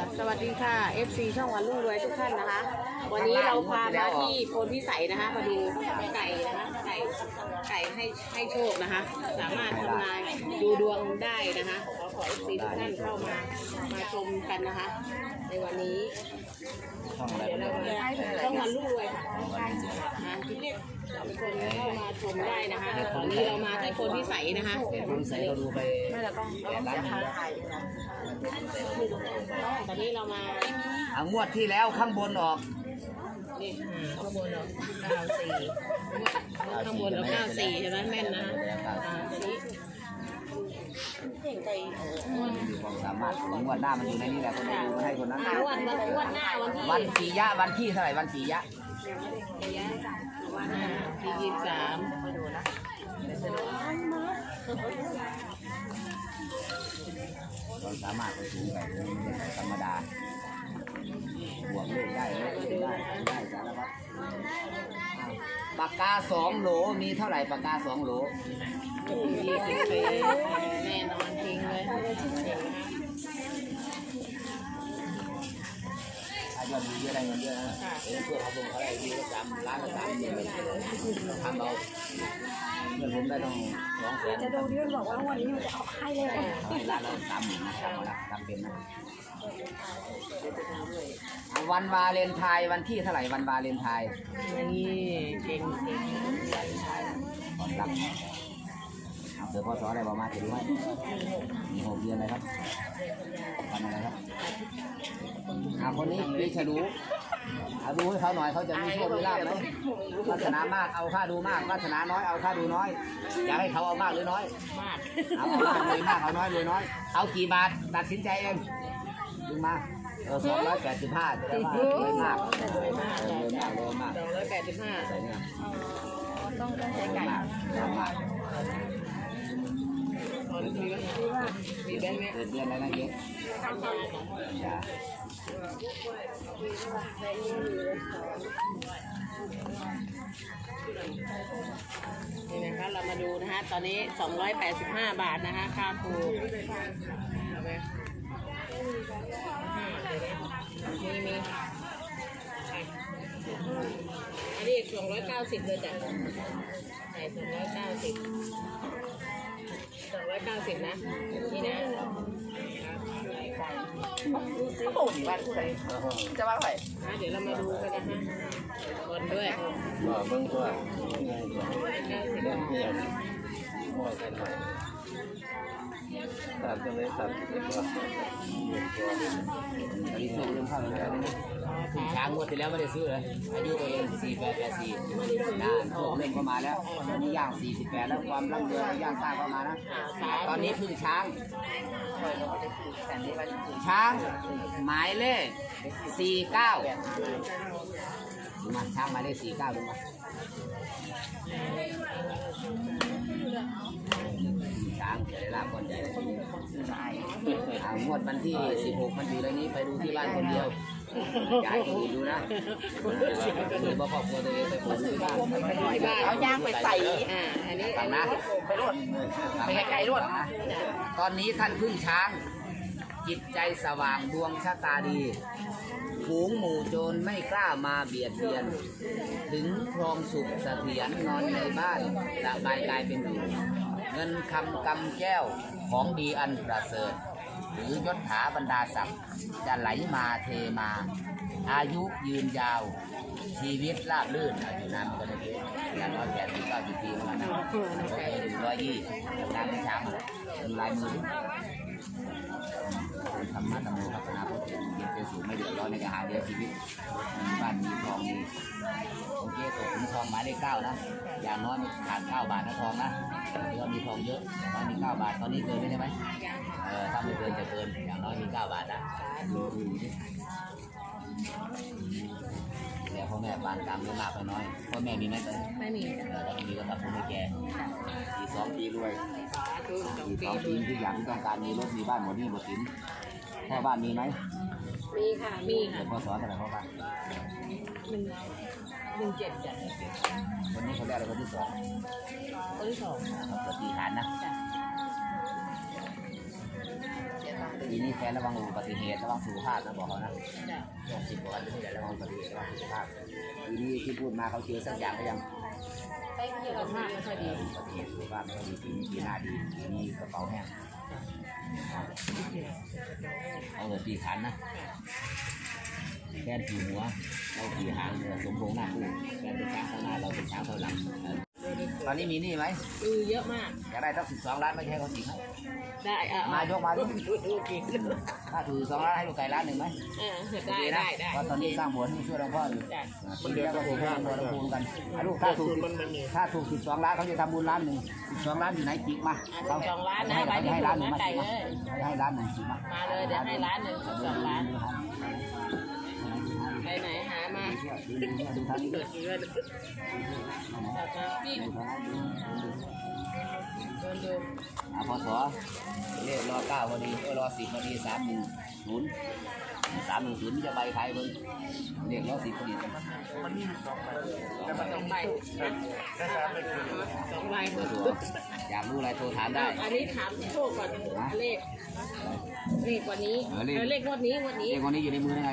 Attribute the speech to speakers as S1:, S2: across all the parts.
S1: ค่ะสวัสดีค่ะ FC ช่องวันรุ่งรวยทุกท่านนะคะ วันนี้เราพามาที่โพนพิสัยนะคะมาดูไก่นะคะไก่ไก่ให้ให้โชคนะคะ สามารถทำนายดูดวงได้นะคะ ขอขอ FC ทุกท่านเข้ามา มาชมกันนะคะ ในวันนี้
S2: ช่องอะไร
S1: เดี๋ยวเรามาช่องวันรุ่งรวยค่ะอ่าทุกคนเข้ามาชมได้นะคะตอนนี้เรามาที่โพนพิสัยนะคะ
S2: เห็นคุณใส่เราดูไปแปดล้านวิวแล้ว
S1: ตอนนี้เรามา
S2: อะงวดที่แล้วข้างบนออก
S1: นี่ข้างบนเราเก้าสี่ข้างบนเราเก้าสี่ใช่ไหมแม่นนะอ่าตอนนี้
S2: มีความสามารถของงวดหน้ามันอยู่ในนี้แหละคนดูมาให้คนนั้น
S1: อ่าวันวันวันหน้าวันที่
S2: วันสียะวันที่เท่าไหร่วันสียะ
S1: วันหน้าที่ยี่สิบสาม
S2: ความสามารถก็สูงไปไม่ใช่ธรรมดาบวกเลขได้ลบเลขได้ได้สารพัด ปากกาสองโหลมีเท่าไหร่ปากกาสองโหล
S1: ยี่สิบปีแน่นอนจริงเลย
S2: ถ้ายอดวิวเยอะได้เงินเยอะนะเห็นเพื่อนเขาลงเขาได้วิวละสามล้านละสามเนี่ยทำเอาเงินผมได้ต้องสองแสน
S3: จะดูดิมันบอกว่าวันนี้มันจะเอาให้เลย
S2: เอาให้ล้านละสามหมื่นนะทำเอาละทำเป็นนะ วันวาเลนไทน์วันที่เท่าไหร่วันวาเลนไทน์
S1: นี่เก่งเก่ง
S2: ก่อนรับเอาเดี๋ยวพ่อสอนอะไรบอกมาจะดูให้มีหกเดือนเลยครับวันอะไรครับเอาคนนี้ปีฉลูเอาดูให้เขาหน่อยเขาจะมีโชคมีลาภไหมวาสนามากเอาค่าดูมากวาสนาน้อยเอาค่าดูน้อย อยากให้เขาเอามากหรือน้อย
S1: มาก
S2: เอามากเลยมากเอาน้อยเลยน้อย เอากี่บาทตัดสินใจเองดึงมาเออ สองร้อยแปดสิบห้าจะได้ว่าเลยมากเลยมากเลยมากเลยมาก
S1: สองร้อยแปดสิบห้า
S2: ใส่เนี่ย
S3: ต้องต้องใช้ไก่
S2: มากมาก
S1: มีแบงค์ไหม
S2: เดือนเดือนอะไรนะเยอะจ้า
S1: นี่นะคะเรามาดูนะคะตอนนี้ 285 บาทนะคะค่าปูเอาไป มีมีอันนี้สองร้อยเก้าสิบเลยจ้ะใส่สองร้อยเก้าสิบสองร้อยเก้าสิบนะ นี่นะ
S3: โอ้โหบ้านผู้ใดจะว่าไง
S1: อะเดี๋ยวเรามาดูกันนะคะบนด้วย
S4: ว่าเบิ่งตัว
S1: เก้าสิบ
S4: เรื่องเพียงมอกันหน่อยตัดจังเลยตัดเรียบร้อย
S2: อันนี้ช่วงเริ่มเข้าแล้วนะถึงช้างงวดที่แล้วไม่ได้ซื้อเลยอายุตัวเองสี่แปดแปดสี่นะช่วงเริ่มเข้ามาแล้วตอนนี้ย่างสี่สิบแปดแล้วความร่ำรวยย่างสร้างเข้ามานะ ตอนนี้พึ่งช้าง ช้างหมายเลขสี่เก้าดูมาช้างหมายเลขสี่เก้าดูมาช้างจะได้รับก่อนใหญ่เลย งวดวันที่ 16 มันอยู่ในนี้ไปดูที่บ้านคนเดียวยาให้คนอื่นดูนะหรือว่าครอบครัวตัวเองไปดูที่บ้าน
S1: ที่บ้าน
S3: เอาย่างไปใส่
S1: อ่าอันนี้
S2: ฟังนะ
S3: ไปรวดไปไกลๆรวด
S2: ตอนนี้ท่านพึ่งช้าง จิตใจสว่างดวงชะตาดีฝูงหมู่โจรไม่กล้ามาเบียดเบียน ถึงครองสุขเสถียรนอนในบ้านระบายกายเป็นอยู่ งินคำกำแก้วของดีอันประเสริฐ หรือยศถาบรรดาศักดิ์จะไหลมาเทมา อายุยืนยาว ชีวิตราบรื่นอายุนานมันก็ได้เยอะอย่างน้อยแก่สิบเก้าสิบปีประมาณนั้นร้อยยี่นานไม่ช้างเลยเป็นลายมือธรรมะธรรมโมพัฒนาพุทธเย็นเป็นสูงไม่เดือดร้อนในการหาเลี้ยงชีวิตมีบ้านมีทองมีโอเคตกถึงทองหมายเลขเก้านะอย่างน้อยขาดเก้าบาทนะทองนะเรือมีทองเยอะอย่างน้อยมีเก้าบาทตอนนี้เกินไหมใช่ไหมเออถ้าไม่เกินจะเกินอย่างน้อยมีเก้าบาทอะแต่พ่อแม่ปานกลางไม่มากก็น้อยพ่อแม่มีไหมตอนนี้
S1: ไม่มี
S2: เออแล้วก็มีก็ทำให้แกอีกสองปีรวย
S1: สาธุสอง
S2: อีก
S1: ปี
S2: สองปีทุกอย่างที่ต้องการมีรถมีบ้านหมดหนี่หมดสินพ่อบ้านมีไหม
S1: มีค่ะ มีค่ะ
S2: เดี๋ยวพ่อสอนอะไรพ่อบ้าน
S1: หนึ่งหนึ่งเจ็ดจ้ะ
S2: คนนี้คนแรกเลยคนที่สอง
S1: คนที่สอง
S2: ครับปฏิหารนะ ปีนี้แฟนระวังอุบัติเหตุระวังสุขภาพนะบอกเขานะช่วงสิบกว่าวันที่ไหนระวังอุบัติเหตุระวังสุขภาพปีนี้ที่พูดมาเขาเจอสักอย่างก็ยัง
S1: สุขภาพไม่ค่อยดี
S2: อุบัติเหตุสุขภาพไม่ค่อยดีปีนี้ปีหน้าดีปีนี้กระเป๋าแห้งเอาเงินตีขันนะแฟนผีหัวเราผีหางเรือสมพงษ์หน้าคู่แฟนเป็นช้างข้างหน้าเราเป็นช้างข้างหลังเออ ตอนนี้มีหนี่ไหม
S1: อือเยอะมาก
S2: อยากได้ตั้งสิบสองล้านไม่ใช่เขาจริงให้
S1: ได้เออ
S2: มายกมาดิ
S1: ดูดูกิน
S2: ถ้าถือสองล้านให้ลูกไก่ล้านหนึ่งไหม
S1: เออได้ได้ได้
S2: เพราะตอนนี้สร้างโบสถ์ให้ช่วยหลวงพ่ออยู่
S1: จ้ะ
S2: ปีนี้ก็ถูกให้หลวงพ่อคูณกันอะลูกถ้าถูกถ้าถูกสิบสองล้านเขาจะทำบุญล้านหนึ่งสิบสองล้านอยู่ไหนจิกมา
S1: อะสองล้านนะ
S2: ให้
S1: ใบ
S2: ให้
S1: ที่
S2: ให้
S1: ถู
S2: ล้าน
S1: ก
S2: หนึ่ง
S1: นะ
S2: มา
S1: ไก่
S2: จิก
S1: เล
S2: มายให้ล้านหนึ่งจิกมา
S1: มาเลยเดี๋ยวให้ล้านหนึ่งสองล้านไปไหน หามาเกิดเงินพี่เดินดู
S2: อะพศเลขรอเก้าพอดีรอสิบพอดีสามหนึ่งศูนย์สามหนึ่งศูนย์จะใบใครเบิ่งเลขรอสิบพอดีกันมี
S1: สองใบสองใบ
S2: เบอร์โทรอยากรู้อะไรโทรถามได้
S1: อันนี้ถามโชคก่อนเลขเลขวันนี้
S2: เลข
S1: งวดนี้งวดนี้
S2: เลขคนนี้อยู่ในมือได้ไง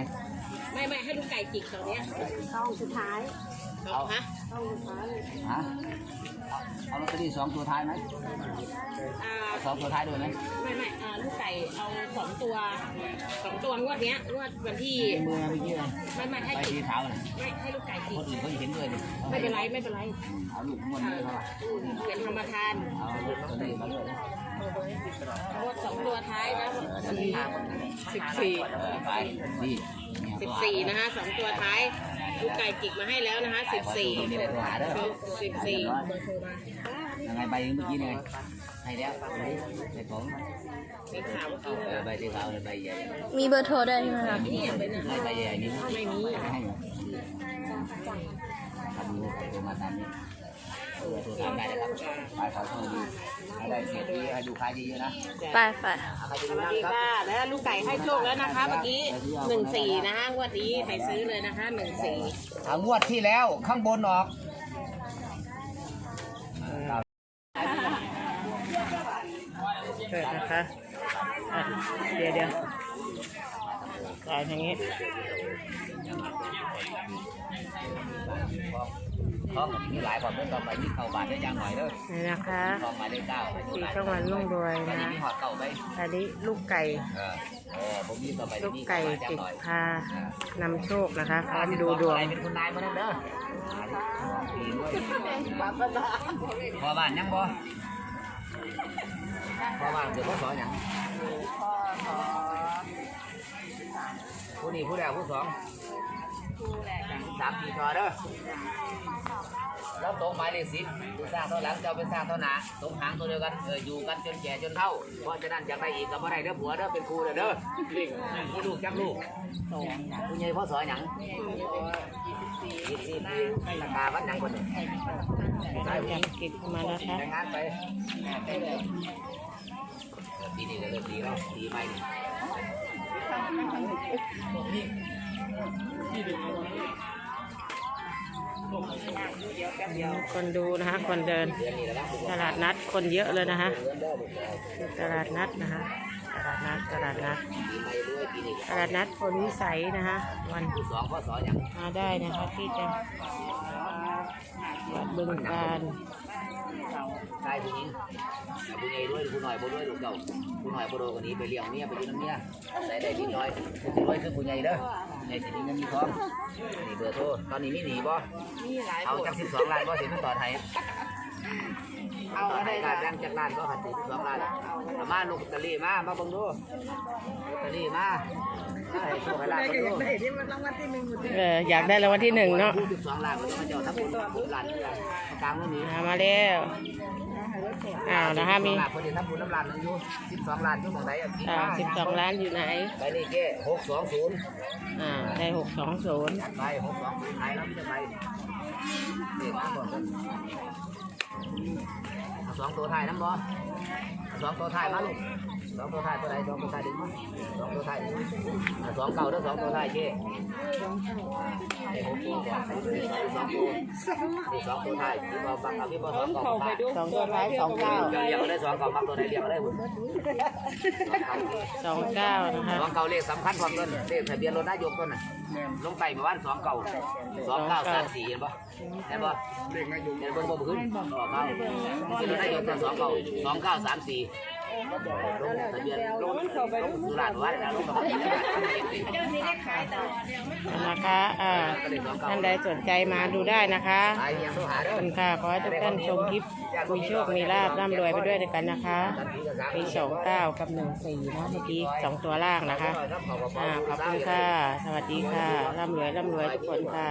S1: ไม่ไม่ให้ลูกไก่จิกตรงเนี้ย
S3: ซองสุดท้าย
S1: เอาฮะ
S3: ซองสุดท้าย
S2: ฮะเอาเอาลอตเตอรี่สองตัวท้ายไหม
S1: อ่า
S2: เอาสองตัวท้ายด้วยไหม
S1: ไม่ไม่อ่าลูกไก่เอาสองตัวสองตัวงวดเนี้ยงวดวันที่
S2: ในมือเมื่อกี้เลย
S1: ไม่ไม่ให้
S2: ไป
S1: จิ
S2: สี
S1: ก
S2: ขาวน่ะ
S1: ไม่ให้ลูกไก่จิ
S2: ค
S1: ก
S2: นอื่นเขาจะเห็นด้วยนี่
S1: ไม่เป็นไรไม่เป็นไร
S2: เอาลูกมันเลยเขาว่า
S1: เป็นธรรมทาน
S2: เอาลอตเตอรี่มาด้วยนะ
S1: งวดสองตัวท้ายนะ
S2: เออ
S1: สิบ
S2: เดี๋ยว
S1: สี่
S2: เออไปนี่
S1: สิบสี่นะคะสองตัวท้ายลูกไก่จิกมาให้แล้วนะคะสิบสี่
S2: นี่ได้โทรหาเด้อ
S1: สิบสี่
S2: ยังไงใบเมื่อกี้เนี่ยให้แล้วใส่ของ
S1: เป็นข่าวเมื่อกี้
S2: เออใบสีขาวเลยใบใหญ่
S3: มีเบอร์โทรได้ไหมคะ
S1: นี่เป็น
S2: ใบใบใหญ่นี่
S1: ไม่มี
S2: ให้เหรอทำดูโทรมาตามนี้ เออโทรถามได้นะครับไปขอโทษดีให้ได้เสียดีให้ดูขายดีๆนะ
S3: ไปไป
S2: ใครจะ
S1: ส
S2: ดู
S1: วัส
S2: นะ
S1: ดี
S2: ครับ
S1: ค่ะแล้วลูกไก่ให้โชคแล้วนะคะเมื่อกี้หนึ่งสี่นะคะงวดนี้ไปซื้อเลยนะคะหนึ่งสี่
S2: เอางวดที่แล้วข้างบนออก
S1: เกิดนะคะอะเดี๋ยวเดี๋ยวจ่ายอย่างนี้
S2: ท้องมีหลายความเรื่องต่อไปที่เข้าบาทได้ยังหน่อยเด้อ
S3: นี่นะคะ
S2: ท้องมาได้เก้า
S3: สีช่องวันรุ่งรวย
S2: ตอนนี้
S3: นะ
S2: มีหอดเก่าไป
S3: อันนี้ลูกไก่
S2: เออเออผมมีต่อไป
S3: ลูก
S2: มี
S3: ไก่
S2: เข้ามาจัง
S3: จิก
S2: หน่อย
S3: พานำโชคนะคะพร้อมดูดวง
S2: เป็นคุณนายมาเด้อพอบ้านยังบ่พอบ้านเกิดพ่อสอนยังผู้นี้ผู้แรกผู้สอง สามปีทอเด้อแล้วตรงหมายเลขสิบสร้างเท่าหลังเจ้าเป็นสร้างเท่าหนาตรงหางตัวเดียวกันเอออยู่กันจนแก่จนเฒ่า เพราะฉะนั้นอยากได้อีกก็บ่ได้เด้อผัวเด้อเป็นครูเด้อเด้อผู้ลูกจักลูกผู้ใหญ่พ่อสอนหยังยี่สิบปีตะกาวัดหยังคนหนึ่งได้ผู้หญิง
S1: กินมาแล้วค่ะ
S2: แต่งงานไปปีนี้ก็เริ่มดีแล้วดีไปนี่
S1: คนดูนะคะ คนเดิน ตลาดนัดคนเยอะเลยนะคะตลาดนัดนะคะตลาดนัดตลาดนัดตลาดนัดคนวิสัยนะคะวันมาได้นะคะที่จะวัดบึงการ
S2: ชายผู้หญิงผู้ใหญ่ด้วยผู้หน่อยบ่ด้วยลูกเก่าผู้หน่อยบ่โดนกว่านี้ไปเลี้ยงเมียไปอยู่น้ำเมียใส่ได้นิดหน่อยผู้น้อยคือผู้ใหญ่เด้อผู้ใหญ่สิมีเงินมีทองนี่เบอร์โทรตอนนี้มีหนีบ่
S1: มีหลาย
S2: เอา
S1: บท
S2: จากสิบสองล้านบ่สิมันต่อไทย
S1: เอา
S2: อะไท
S1: ไร
S2: ย
S1: ล่ะ
S2: การยังจากล้านบ่หันสิบสองล้านเอามาลูกตะลีมามาเบิ่งดูลอตเตลีมาให้โชคให้ลาบเบิ่งดู
S1: เอออยากได้รางวัลที่หนึ่งเนาะ
S2: สิบสองล้านมันจะมาเจ้าทั้งหมดล้านเดียวกลางเนี้
S1: อ่ามาแล้วอ้าวนะคะมี
S2: ล้านพอดีทำบุญน้ำล้านนึงอยู่สิบสองล้านอยู่หมองใดอะ
S1: อ่าสิบสองล้านอยู่ไหน
S2: ใบนี้เก้หกสองศูนย์
S1: อ่าได้หกสองศูนย์
S2: ใบหกสองศูนย์ไหนแล้วมันจะใบเด็กมาก่อนเอา สองตัวไทยน้ำบอสองตัวไท้ายมาลูก สองตัวท้ายตัวใดสองตัวท้ายดึงมาสองตัวท้ายดึงมาอะสองเก่าแล้วสองตัวท้ายเจ๊เจ๊หกตัวก่อนสองตัวนี่สองตัวท้ายพี่บอบังเอาพี่บอสองเก่า
S3: เข้าไปดู
S1: สองตัวท้ายสองเก้า
S2: เรียกมาได้สองเก่าบังตัวไหนเรียกมาได้หุ่น
S1: สองเก้านะคะ
S2: สองเก่าเลขสำคัญความต้นเลขทะเบียนรถนายกต้นน่ะลงไต่มาบ้านสองเก่าสองเก้าสามสี่เห็นปะเห็นปะเลขนายกเห็นเบิ่งบ่ขึ้นต่อเข้าเป็นรถนายกต้นสองเก่าสองเก้าสามสี่ลง ทะเบียนลงลงสุราษฎร์วัดนะลงทะเบียน
S1: นะคะอ่าท่านใดสนใจมาดูได้นะคะ
S2: ไปยังโทรหา
S1: ข
S2: เด้
S1: อบคุณค่ะขอให้ทุกท่านชมคลิปมีโชคมีลาบร่ำรวยไปด้วยกันนะคะมีสองเก้ากับหนึ่งสี่นะเมื่อกี้สองตัวล่างนะคะ อ่าขอบคุณค่ะ สวัสดีค่ะ ร่ำรวย ร่ำรวยทุกคนค่ะ